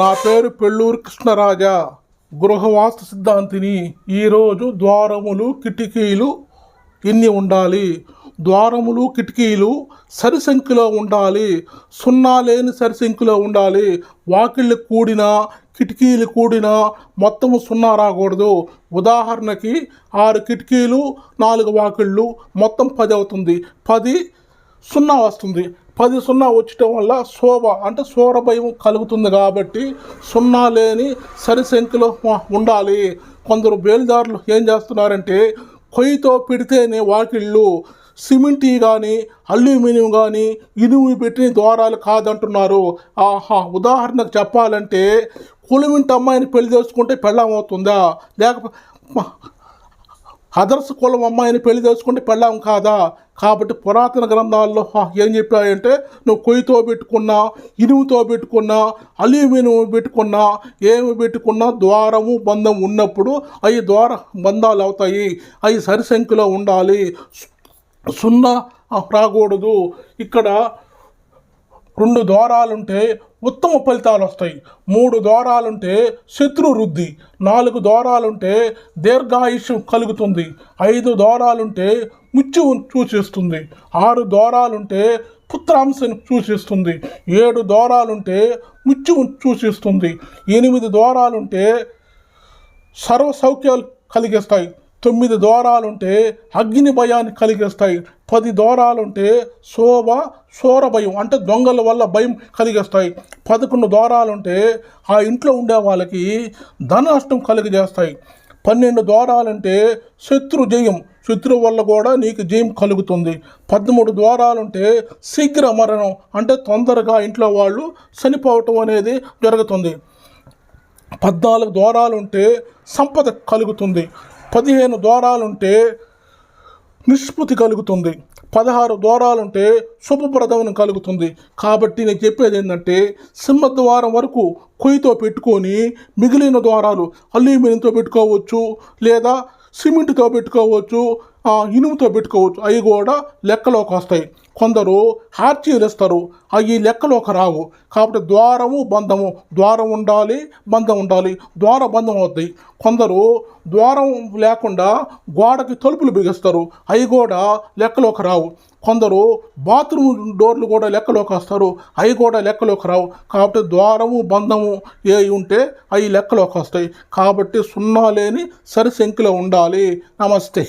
నా పేరు పెళ్ళూరు కృష్ణరాజా. గృహవాస్తు సిద్ధాంతిని ఈరోజు ద్వారములు కిటికీలు ఇన్ని ఉండాలి? ద్వారములు కిటికీలు సరిసంఖ్యలో ఉండాలి. సున్నా లేని సరిసంఖ్యలో ఉండాలి. వాకిళ్ళు కూడిన కిటికీలు కూడిన మొత్తము సున్నా రాకూడదు. ఉదాహరణకి ఆరు కిటికీలు నాలుగు వాకిళ్ళు మొత్తం పది అవుతుంది. పది సున్నా వస్తుంది. పది సున్నా వచ్చటం వల్ల శోభ అంటే శోర భయం కలుగుతుంది కాబట్టి సున్నా లేని సరి సంఖ్యలో ఉండాలి. కొందరు బేల్దారులు ఏం చేస్తున్నారంటే కొయ్యితో పెడితేనే వాకిళ్ళు సిమెంటీ కానీ అల్యూమినియం కానీ ఇనుము పెట్టిన ద్వారాలు కాదంటున్నారు. ఆహా ఉదాహరణకు చెప్పాలంటే కులమింటి అమ్మాయిని పెళ్ళి చేసుకుంటే పెళ్ళాం అవుతుందా? లేకపోతే అదర్స్ కులం అమ్మాయిని పెళ్ళి చేసుకుంటే పెళ్ళాం కాదా? కాబట్టి పురాతన గ్రంథాల్లో ఏం చెప్పాయంటే నువ్వు కొయ్యితో పెట్టుకున్నా ఇనుముతో పెట్టుకున్నా అల్యూమినియం పెట్టుకున్నా ఏమి పెట్టుకున్నా ద్వారము బంధం ఉన్నప్పుడు అవి ద్వార బంధాలు అవుతాయి. అవి సరిసంఖ్యలో ఉండాలి. సున్నా రాకూడదు. ఇక్కడ రెండు ద్వారాలుంటే ఉత్తమ ఫలితాలు వస్తాయి. మూడు ద్వారాలుంటే శత్రు వృద్ధి నాలుగు ద్వారాలుంటే దీర్ఘాయుష్యం కలుగుతుంది ఐదు ద్వారాలుంటే ముచ్చు సూచిస్తుంది ఆరు ద్వారాలుంటే పుత్రాంశను సూచిస్తుంది ఏడు ద్వారాలుంటే ముచ్చు సూచిస్తుంది ఎనిమిది ద్వారాలుంటే సర్వ సౌఖ్యాలు కలిగిస్తాయి. తొమ్మిది ద్వారాలుంటే అగ్ని భయాన్ని కలిగిస్తాయి. పది ద్వారాలుంటే శోభ సోర భయం అంటే దొంగల వల్ల భయం కలిగిస్తాయి. పదకొండు ద్వారాలుంటే ఆ ఇంట్లో ఉండే వాళ్ళకి ధన నష్టం కలిగజేస్తాయి. పన్నెండు ద్వారాలుంటే శత్రు జయం శత్రువు వల్ల కూడా నీకు జయం కలుగుతుంది. పదమూడు ద్వారాలుంటే శీఘ్ర మరణం అంటే తొందరగా ఇంట్లో వాళ్ళు చనిపోవటం అనేది జరుగుతుంది. పద్నాలుగు ద్వారాలుంటే సంపద కలుగుతుంది. పదిహేను ద్వారాలుంటే నిష్పత్తి కలుగుతుంది. పదహారు ద్వారాలుంటే శుభప్రదమనం కలుగుతుంది. కాబట్టి నేను చెప్పేది ఏంటంటే సింహద్వారం వరకు కొయ్యితో పెట్టుకొని మిగిలిన ద్వారాలు అల్యూమినియంతో పెట్టుకోవచ్చు లేదా సిమెంట్తో పెట్టుకోవచ్చు. ఇనుముతో పెట్టుకోవచ్చు. అవి కూడా లెక్కలోకి వస్తాయి. కొందరు హార్చీలు ఇస్తారు అవి లెక్కలోకి రావు. కాబట్టి ద్వారము బంధము. ద్వారం ఉండాలి బంధం ఉండాలి. ద్వార బంధం అవుతాయి కొందరు ద్వారం లేకుండా గోడకి తలుపులు బిగిస్తారు. అవి కూడా లెక్కలోకి రావు. కొందరు బాత్రూమ్ డోర్లు కూడా లెక్కలోకి వస్తారు. అవి కూడా లెక్కలోకి రావు. కాబట్టి ద్వారము బంధము ఏ ఉంటే అవి లెక్కలోకి వస్తాయి. కాబట్టి సున్నా లేని సరిసంఖ్యలో ఉండాలి. నమస్తే.